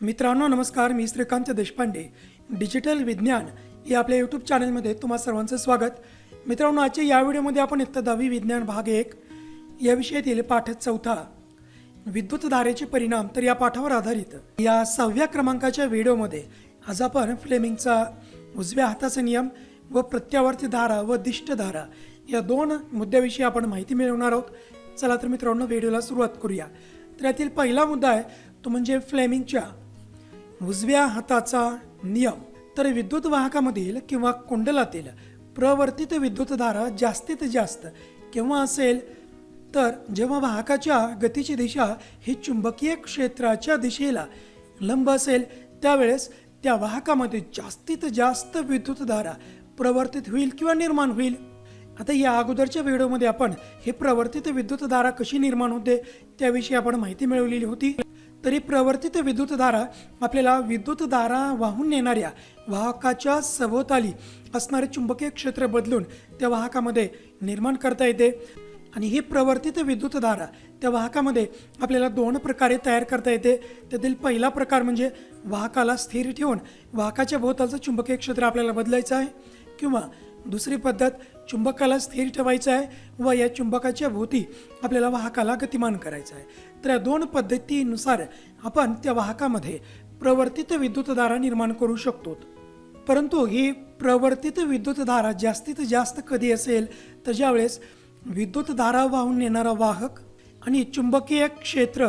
मित्रांनो नमस्कार. मी श्रीकांत देशपांडे. डिजिटल विज्ञान या आपल्या यूट्यूब चॅनलमध्ये तुम्हा सर्वांचं स्वागत. मित्रांनो आजच्या या व्हिडिओमध्ये आपण इयत्ता दहावी विज्ञान भाग एक या विषयातील पाठ चौथा विद्युत धारेचे परिणाम तर या पाठावर आधारित. या सहाव्या क्रमांकाच्या व्हिडिओमध्ये आज आपण फ्लेमिंगचा उजव्या हाताचा नियम व प्रत्यावर्ती धारा व दिष्ट धारा या दोन मुद्द्याविषयी आपण माहिती मिळवणार आहोत. चला तर मित्रांनो व्हिडिओला सुरुवात करूया. तर यातील पहिला मुद्दा आहे तो म्हणजे फ्लेमिंगच्या उजव्या हाताचा नियम. तर विद्युत वाहकामधील किंवा कुंडलातील प्रवर्तित विद्युतधारा जास्तीत जास्त केव्हा असेल? तर जेव्हा वाहकाच्या गतीची दिशा ही चुंबकीय क्षेत्राच्या दिशेला लंब असेल त्यावेळेस त्या वाहकामध्ये जास्तीत जास्त विद्युतधारा प्रवर्तित होईल किंवा निर्माण होईल? आता या अगोदरच्या व्हिडिओमध्ये आपण हे प्रवर्तित विद्युतधारा कशी निर्माण होते त्याविषयी आपण माहिती मिळवलेली होती. तरी प्रवर्तित विद्युतधारा आपल्याला विद्युतधारा वाहून नेणाऱ्या वाहकाच्या सभोवताली असणारे चुंबकीय क्षेत्र बदलून त्या वाहकामध्ये निर्माण करता येते. आणि ही प्रवर्तित विद्युतधारा त्या वाहकामध्ये आपल्याला दोन प्रकारे तयार करता येते. त्यातील पहिला प्रकार म्हणजे वाहकाला स्थिर ठेवून वाहकाच्या भोवतालचं चुंबकीय क्षेत्र आपल्याला बदलायचं आहे. किंवा दुसरी पद्धत चुंबकाला स्थिर ठेवायचं आहे व या चुंबकाच्या भोवती आपल्याला वाहकाला गतिमान करायचं आहे. तर या दोन पद्धतीनुसार आपण त्या वाहकामध्ये प्रवर्तित विद्युतधारा निर्माण करू शकतो. परंतु ही प्रवर्तित विद्युतधारा जास्तीत जास्त कधी असेल? तर ज्यावेळेस विद्युतधारा वाहून नेणारा वाहक आणि चुंबकीय क्षेत्र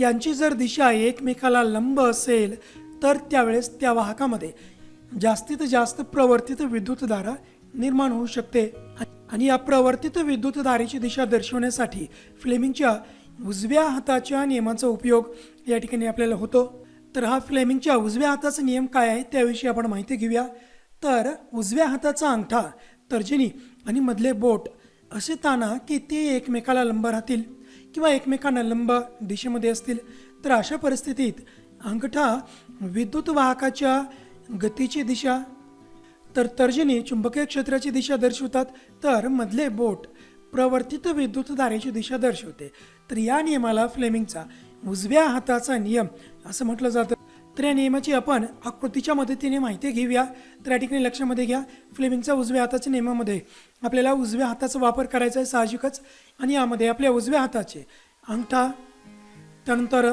यांची जर दिशा एकमेकाला लंब असेल तर त्यावेळेस त्या वाहकामध्ये जास्तीत जास्त प्रवर्तित विद्युतधारा निर्माण होऊ शकते. आणि या प्रवर्तित विद्युतधारेची दिशा दर्शवण्यासाठी फ्लेमिंगच्या उजव्या हाताच्या नियमाचा उपयोग या ठिकाणी आपल्याला होतो. तर हा फ्लेमिंगच्या उजव्या हाताचा नियम काय आहे त्याविषयी आपण माहिती घेऊया. तर उजव्या हाताचा अंगठा तर्जनी आणि मधले बोट असे ताना की ते एकमेकाला लंब राहतील किंवा एकमेकांना लंब दिशेमध्ये असतील. तर अशा परिस्थितीत अंगठा विद्युत वाहकाच्या गतीची दिशा तर तर्जनी चुंबकीय क्षेत्राची दिशा दर्शवतात तर मधले बोट प्रवर्तित विद्युत धारेची दिशा दर्शवते. तर या नियमाला फ्लेमिंगचा उजव्या हाताचा नियम असं म्हटलं जातं. तर या नियमाची आपण आकृतीच्या मदतीने माहिती घेऊया. तर या ठिकाणी लक्षामध्ये घ्या फ्लेमिंगचा उजव्या हाताच्या नियमामध्ये आपल्याला उजव्या हाताचा वापर करायचा आहे साहजिकच. आणि यामध्ये आपल्या उजव्या हाताचे अंगठा त्यानंतर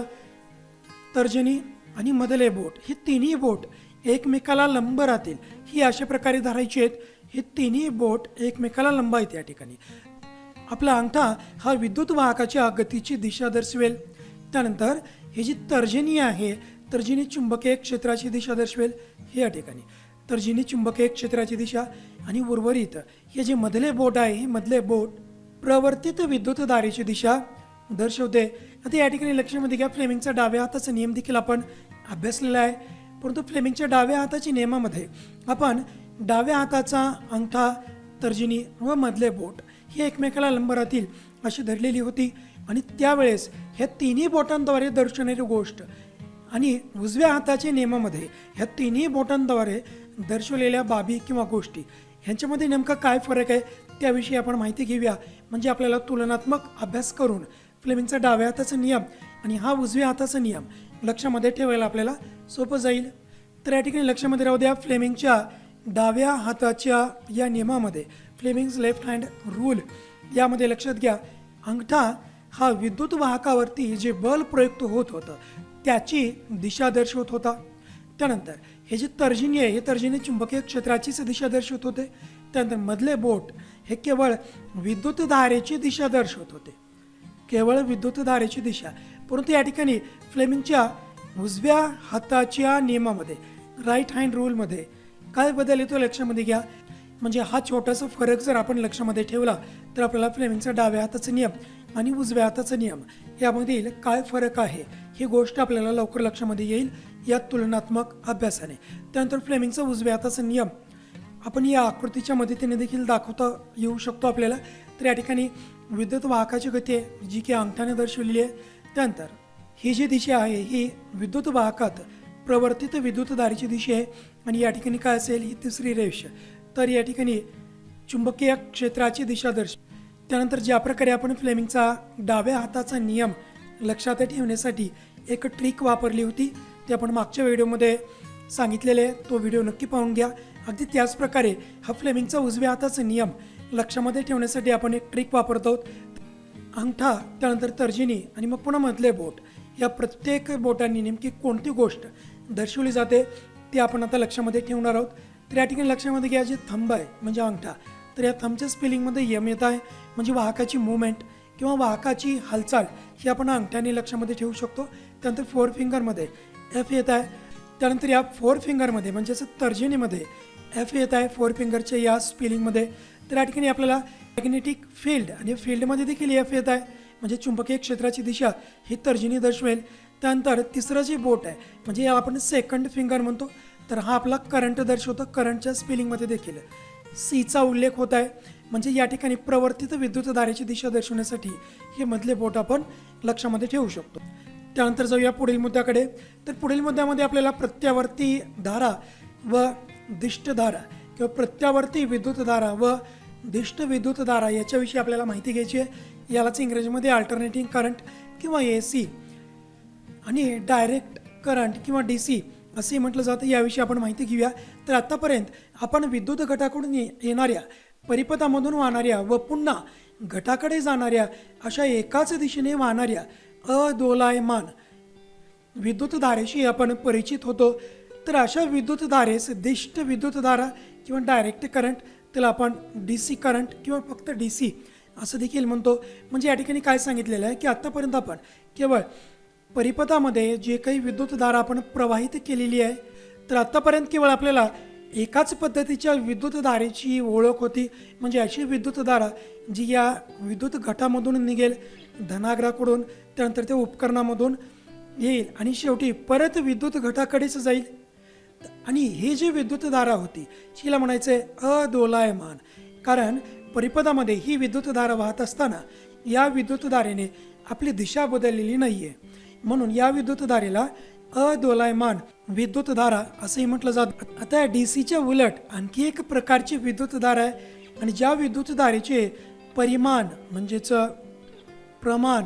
तर्जनी आणि मधले बोट हे तिन्ही बोट एकमेकाला लंब राहतील. ही अशा प्रकारे धरायची आहेत. हे तिन्ही बोट एकमेकाला लंब आहेत या ठिकाणी. आपला अंगठा हा विद्युत वाहकाच्या गतीची दिशा दर्शवेल. त्यानंतर ही जी तर्जनी आहे तर्जनी चुंबकीय क्षेत्राची दिशा दर्शवेल हे या ठिकाणी. तर्जनी चुंबकीय क्षेत्राची दिशा आणि उर्वरित हे जे मधले बोट आहे हे मधले बोट प्रवर्तित विद्युतधारेची दिशा दर्शवते. आता या ठिकाणी लक्षामध्ये घ्या फ्लेमिंगचा डाव्या हाताचा नियम देखील आपण अभ्यासलेला आहे. परंतु फ्लेमिंगच्या डाव्या हाताच्या नियमामध्ये आपण डाव्या हाताचा अंगठा तर्जिनी व मधले बोट हे एकमेकाला लंब राहतील अशी धरलेली होती आणि त्यावेळेस ह्या तिन्ही बोटांद्वारे दर्शवणारी गोष्ट आणि उजव्या हाताच्या नियमामध्ये ह्या तिन्ही बोटांद्वारे दर्शवलेल्या बाबी किंवा गोष्टी. ह्यांच्यामध्ये नेमका काय फरक आहे त्याविषयी आपण माहिती घेऊया. म्हणजे आपल्याला तुलनात्मक अभ्यास करून फ्लेमिंगचा डाव्या हाताचा नियम आणि हा उजव्या हाताचा नियम लक्षामध्ये ठेवायला आपल्याला सोपं जाईल. तर या ठिकाणी लक्षामध्ये राहू द्या फ्लेमिंगच्या डाव्या हाताच्या या नियमामध्ये फ्लेमिंग्स लेफ्ट हँड रूल यामध्ये लक्षात घ्या अंगठा हा विद्युत वाहकावरती जे बल प्रयुक्त होत होतं त्याची दिशा दर्शवत होता. त्यानंतर हे जे तर्जिनी आहे हे तर्जिनी चुंबकीय क्षेत्राचीच दिशा दर्शवत होते. त्यानंतर मधले बोट हे केवळ विद्युत धारेची दिशा दर्शवत होते. केवळ विद्युत धारेची दिशा. परंतु या ठिकाणी फ्लेमिंगच्या उजव्या हाताच्या नियमामध्ये राईट हँड रूलमध्ये काय बदल येतो लक्षामध्ये घ्या. म्हणजे हा छोटासा फरक जर आपण लक्षामध्ये ठेवला तर आपल्याला फ्लेमिंगचा डाव्या हाताचा नियम आणि उजव्या हाताचा नियम यामधील काय फरक आहे ही गोष्ट आपल्याला लवकर लक्षामध्ये येईल या तुलनात्मक अभ्यासाने. त्यानंतर फ्लेमिंगचा उजव्या हाताचा नियम आपण या आकृतीच्या मदतीने देखील दाखवता येऊ शकतो आपल्याला. तर या ठिकाणी विद्युत वाहकाची गती जी की अंगठाने दर्शवलेली आहे. त्यानंतर ही जी दिशा आहे ही विद्युत वाहकात प्रवर्तित विद्युतधारेची दिशा आहे आणि या ठिकाणी काय असेल ही तिसरी रेष. तर या ठिकाणी चुंबकीय क्षेत्राची दिशा दर्श त्यानंतर ज्या प्रकारे आपण फ्लेमिंगचा डाव्या हाताचा नियम लक्षात ठेवण्यासाठी एक ट्रिक वापरली होती ते आपण मागच्या व्हिडिओमध्ये सांगितलेले आहे. तो व्हिडिओ नक्की पाहून घ्या. अगदी त्याच प्रकारे हा फ्लेमिंगचा उजव्या हाताचा नियम लक्षामध्ये ठेवण्यासाठी आपण एक ट्रिक वापरतो अंगठा त्यानंतर तर्जिनी आणि मग पुन्हा मधले बोट. या प्रत्येक बोटांनी नेमकी कोणती गोष्ट दर्शवली जाते ती आपण आता लक्षामध्ये ठेवणार आहोत. तर या ठिकाणी लक्षामध्ये घ्या जे थंब आहे म्हणजे अंगठा. तर या थंबच्या स्पेलिंगमध्ये यम येत आहे म्हणजे वाहकाची मुवमेंट किंवा वाहकाची हालचाल ही आपण अंगठ्याने लक्षामध्ये ठेवू शकतो. त्यानंतर फोर फिंगरमध्ये एफ येत आहे. त्यानंतर या फोर फिंगरमध्ये म्हणजेच तर्जिनीमध्ये एफ येत आहे फोर फिंगरच्या या स्पेलिंगमध्ये तर या ठिकाणी आपल्याला मॅग्नेटिक फील्ड आणि फील्डमध्ये देखील एफ येत आहे. म्हणजे चुंबकीय क्षेत्राची दिशा ही तर्जिनी दर्शवेल. त्यानंतर तिसरं जे बोट आहे म्हणजे आपण सेकंड फिंगर म्हणतो तर हा आपला करंट दर्शवतो. करंटच्या स्पेलिंगमध्ये देखील सीचा उल्लेख होत आहे. म्हणजे या ठिकाणी प्रवर्तित विद्युतधारेची दिशा दर्शवण्यासाठी हे मधले बोट आपण लक्षामध्ये ठेवू शकतो. त्यानंतर जाऊया पुढील मुद्द्याकडे. तर पुढील मुद्द्यामध्ये आपल्याला प्रत्यावर्ती धारा व दिष्टधारा किंवा प्रत्यावर्ती विद्युतधारा व दिष्ट विद्युतधारा याच्याविषयी आपल्याला माहिती घ्यायची आहे. यालाच इंग्रजीमध्ये अल्टरनेटिंग करंट किंवा ए सी आणि डायरेक्ट करंट किंवा डी सी असे म्हटलं जातं याविषयी आपण माहिती घेऊया. तर आत्तापर्यंत आपण विद्युत घटाकडून ये- येणाऱ्या परिपथामधून वाहणाऱ्या व पुन्हा घटाकडे जाणाऱ्या अशा एकाच दिशेने वाहणाऱ्या अदोलायमान विद्युतधारेशी आपण परिचित होतो. तर अशा विद्युतधारेस दिष्ट विद्युतधारा किंवा डायरेक्ट करंट त्याला आपण डी सी करंट किंवा फक्त डी सी असं देखील म्हणतो. म्हणजे या ठिकाणी काय सांगितलेलं आहे की आत्तापर्यंत आपण केवळ परिपथामध्ये जे काही विद्युतधारा आपण प्रवाहित केलेली आहे तर आत्तापर्यंत केवळ आपल्याला एकाच पद्धतीच्या विद्युतधारेची ओळख होती. म्हणजे अशी विद्युतधारा जी या विद्युत घटामधून निघेल धनाग्राकडून त्यानंतर त्या उपकरणामधून येईल आणि शेवटी परत विद्युत घटाकडेच जाईल. आणि ही जी विद्युतधारा होती शिला म्हणायचं आहे अदोलायमान. कारण परिपदामध्ये ही विद्युतधारा वाहत असताना या विद्युतधारेने आपली दिशा बदललेली नाही आहे म्हणून या विद्युतधारेला अदोलायमान विद्युतधारा असंही म्हटलं जातं. आता या डी सीच्या उलट आणखी एक प्रकारची विद्युतधारा आहे. आणि ज्या विद्युतधारेचे परिमाण म्हणजेच प्रमाण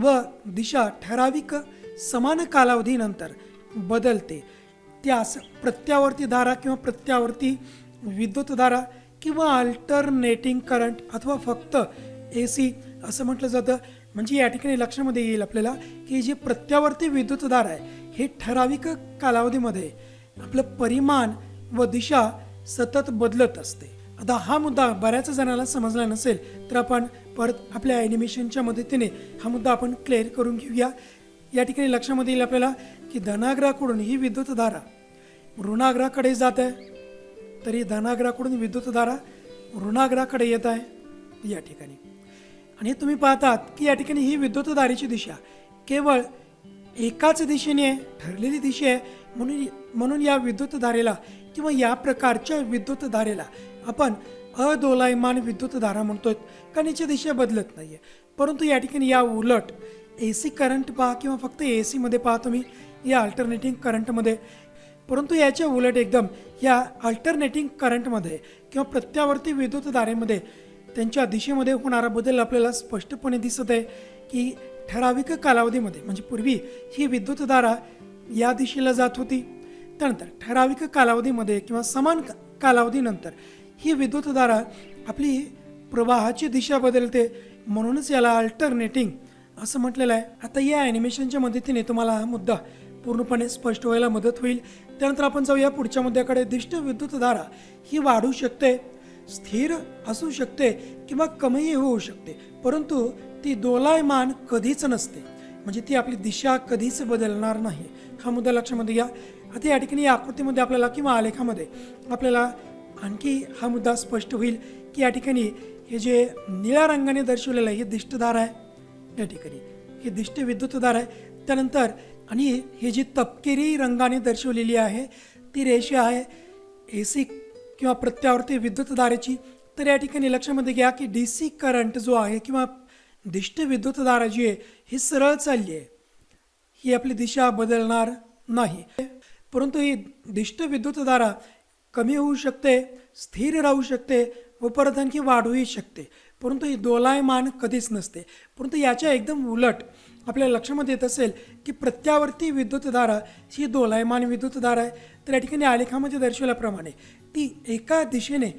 व दिशा ठराविक समान कालावधीनंतर बदलते त्यास प्रत्यावर्ती धारा किंवा प्रत्यावर्ती विद्युतधारा किंवा अल्टरनेटिंग करंट अथवा फक्त ए सी असं म्हटलं जातं. म्हणजे या ठिकाणी लक्षामध्ये येईल आपल्याला की जी प्रत्यावर्ती विद्युतधारा आहे हे ठराविक कालावधीमध्ये आपलं परिमाण व दिशा सतत बदलत असते. आता हा मुद्दा बऱ्याच जणांना समजला नसेल तर आपण परत आपल्या ॲनिमेशनच्या मदतीने हा मुद्दा आपण क्लिअर करून घेऊया. या ठिकाणी लक्षामध्ये येईल आपल्याला की धनाग्राकडून ही विद्युतधारा ऋणाग्राकडे जात आहे. तरी धनाग्राकडून विद्युतधारा ऋणाग्राकडे येत आहे. या ठिकाणी. आणि तुम्ही पाहतात की या ठिकाणी ही विद्युतधारेची दिशा केवळ एकाच दिशेने ठरलेली दिशा आहे. म्हणून म्हणून या विद्युतधारेला किंवा या प्रकारच्या विद्युतधारेला आपण अदोलायमान विद्युतधारा म्हणतोय. कारण याची दिशा बदलत नाही आहे परंतु या ठिकाणी या उलट ए सी करंट पहा किंवा फक्त ए सीमध्ये पहा तुम्ही. या अल्टरनेटिंग करंटमध्ये परंतु याच्या उलट एकदम या अल्टरनेटिंग करंटमध्ये किंवा प्रत्यावर्ती विद्युतधारेमध्ये त्यांच्या दिशेमध्ये होणारा बदल आपल्याला स्पष्टपणे दिसत आहे की ठराविक कालावधीमध्ये म्हणजे पूर्वी ही विद्युतधारा या दिशेला जात होती. त्यानंतर ठराविक कालावधीमध्ये किंवा समान कालावधीनंतर ही विद्युतधारा आपली प्रवाहाची दिशा बदलते. म्हणूनच याला अल्टरनेटिंग असं म्हटलेलं आहे. आता या ॲनिमेशनच्या मदतीने तुम्हाला हा मुद्दा पूर्णपणे स्पष्ट व्हायला मदत होईल. त्यानंतर आपण जाऊया पुढच्या मुद्द्याकडे. दिष्ट विद्युतधारा ही वाढू शकते स्थिर असू शकते किंवा कमीही होऊ शकते. परंतु ती दोलायमान कधीच नसते. म्हणजे ती आपली दिशा कधीच बदलणार नाही. हा मुद्दा लक्षामध्ये घ्या. आता या ठिकाणी या आकृतीमध्ये आपल्याला किंवा आलेखामध्ये आपल्याला आणखी हा मुद्दा स्पष्ट होईल की या ठिकाणी हे जे निळ्या रंगाने दर्शवलेलं आहे हे दिष्टधार आहे. या ठिकाणी हे दिष्ट विद्युतधार आहे. त्यानंतर आणि ही जी तपकिरी रंगाने दर्शवलेली आहे ती रेषा आहे ए सी किंवा प्रत्यावर्ती विद्युतधारेची तर या ठिकाणी लक्षामध्ये घ्या की डी सी करंट जो आहे किंवा दिष्ट विद्युतधारा जी आहे ही सरळ चालली आहे. ही आपली दिशा बदलणार नाही. परंतु ही दिष्ट विद्युतधारा कमी होऊ शकते स्थिर राहू शकते व परत आणखी वाढूही शकते. परंतु ही दोलायमान कधीच नसते. परंतु याच्या एकदम उलट आपल्या लक्षामध्ये येत असेल की प्रत्यावर्ती विद्युतधारा ही दोलायमान विद्युतधारा आहे. तर या ठिकाणी आलेखामध्ये दर्शवल्याप्रमाणे ती एका दिशेने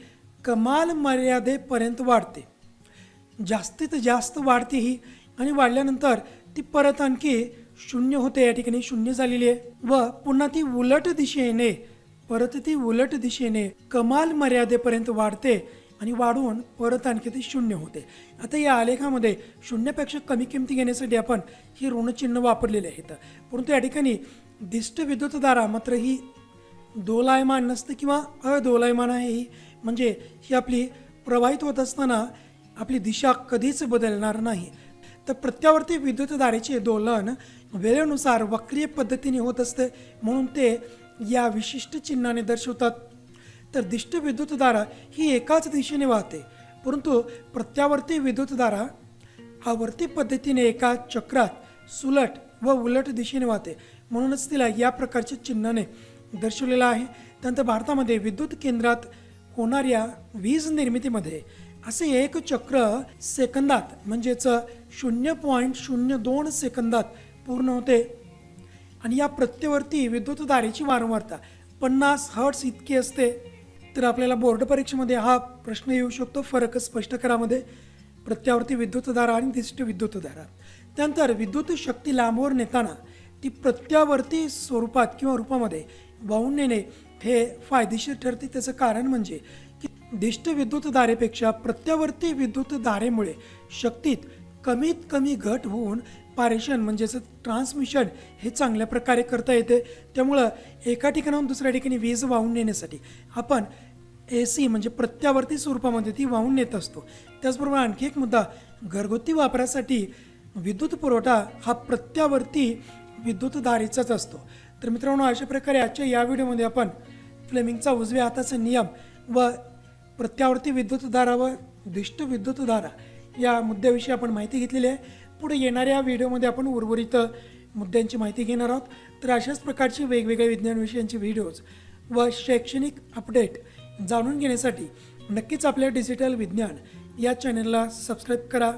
कमाल मर्यादेपर्यंत वाढते. जास्तीत जास्त वाढते ही आणि वाढल्यानंतर ती परत आणखी शून्य होते या ठिकाणी शून्य झालेली आहे. व पुन्हा ती उलट दिशेने परत ती उलट दिशेने कमाल मर्यादेपर्यंत वाढते. आणि वाढून परत आणखी ते शून्य होते. आता या आलेखामध्ये शून्यापेक्षा कमी किमती घेण्यासाठी आपण ही ऋणचिन्ह वापरलेले आहेत. परंतु या ठिकाणी दिष्ट विद्युतधारा मात्र ही दोलायमान नसते किंवा अदोलायमान आहे ही. म्हणजे ही आपली प्रवाहित होत असताना आपली दिशा कधीच बदलणार नाही. तर प्रत्यावर्ती विद्युतधारेचे दोलन वेळेनुसार वक्रीय पद्धतीने होत असते. म्हणून ते या विशिष्ट चिन्हाने दर्शवतात. तर दिष्ट विद्युतधारा ही एकाच दिशेने वाहते. परंतु प्रत्यावर्ती विद्युतधारा आवर्ती पद्धतीने एका चक्रात सुलट व उलट दिशेने वाहते. म्हणूनच तिला या प्रकारच्या चिन्हाने दर्शवलेलं आहे. त्यानंतर भारतामध्ये विद्युत केंद्रात होणाऱ्या वीज निर्मितीमध्ये असे एक चक्र सेकंदात म्हणजेच शून्य पॉईंट शून्य दोन सेकंदात पूर्ण होते. आणि या प्रत्यवर्ती विद्युतधारेची वारंवारता पन्नास हर्ट्स इतकी असते. तर आपल्याला बोर्ड परीक्षेमध्ये हा प्रश्न येऊ शकतो. फरक स्पष्ट करामध्ये. प्रत्यावर्ती विद्युतधारा आणि दिष्ट विद्युतधारा त्यानंतर विद्युत शक्ती लांबवर नेताना ती प्रत्यावर्ती स्वरूपात किंवा रूपामध्ये वाहून नेणे हे फायदेशीर ठरते. त्याचं कारण म्हणजे की दिष्ट विद्युतधारेपेक्षा प्रत्यावर्ती विद्युतधारेमुळे शक्तीत कमीत कमी घट होऊन पारेषण म्हणजेच ट्रान्समिशन हे चांगल्या प्रकारे करता येते. त्यामुळं एका ठिकाणाहून दुसऱ्या ठिकाणी वीज वाहून नेण्यासाठी आपण ए सी म्हणजे प्रत्यावर्ती स्वरूपामध्ये ती वाहून नेत असतो. त्याचबरोबर आणखी एक मुद्दा घरगुती वापरासाठी विद्युत पुरवठा हा प्रत्यावर्ती विद्युतधारेचाच असतो. तर मित्रांनो अशा प्रकारे आजच्या या व्हिडिओमध्ये आपण फ्लेमिंगचा उजव्या हाताचा नियम व प्रत्यावर्ती विद्युतधारा व दिष्ट विद्युतधारा या मुद्द्याविषयी आपण माहिती घेतलेली आहे. पुढे येणाऱ्या व्हिडिओमध्ये आपण उर्वरित मुद्द्यांची माहिती घेणार आहोत. तर अशाच प्रकारचे वेगवेगळ्या विज्ञान विषयांचे व्हिडिओज व शैक्षणिक अपडेट जाणून घेण्यासाठी नक्कीच आपल्या डिजिटल विज्ञान या चॅनलला सबस्क्राईब करा.